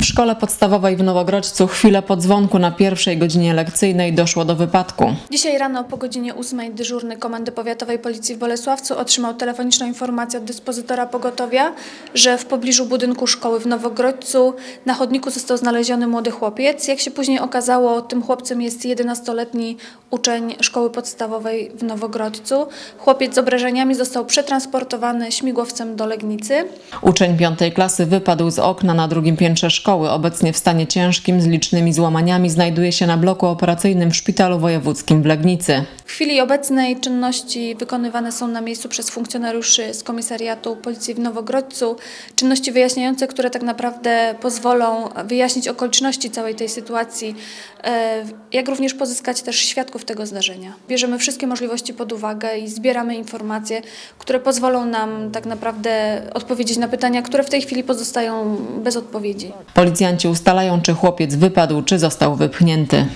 W szkole podstawowej w Nowogrodźcu chwilę po dzwonku na pierwszej godzinie lekcyjnej doszło do wypadku. Dzisiaj rano po godzinie 8 dyżurny Komendy Powiatowej Policji w Bolesławcu otrzymał telefoniczną informację od dyspozytora pogotowia, że w pobliżu budynku szkoły w Nowogrodźcu na chodniku został znaleziony młody chłopiec. Jak się później okazało, tym chłopcem jest 11-letni uczeń szkoły podstawowej w Nowogrodźcu. Chłopiec z obrażeniami został przetransportowany śmigłowcem do Legnicy. Uczeń piątej klasy wypadł z okna na drugim piętrze szkoły. Obecnie w stanie ciężkim z licznymi złamaniami znajduje się na bloku operacyjnym w Szpitalu Wojewódzkim w Legnicy. W chwili obecnej czynności wykonywane są na miejscu przez funkcjonariuszy z Komisariatu Policji w Nowogrodźcu. Czynności wyjaśniające, które tak naprawdę pozwolą wyjaśnić okoliczności całej tej sytuacji, e, jak również pozyskać też świadków tego zdarzenia. Bierzemy wszystkie możliwości pod uwagę i zbieramy informacje, które pozwolą nam tak naprawdę odpowiedzieć na pytania, które w tej chwili pozostają bez odpowiedzi. Policjanci ustalają, czy chłopiec wypadł, czy został wypchnięty.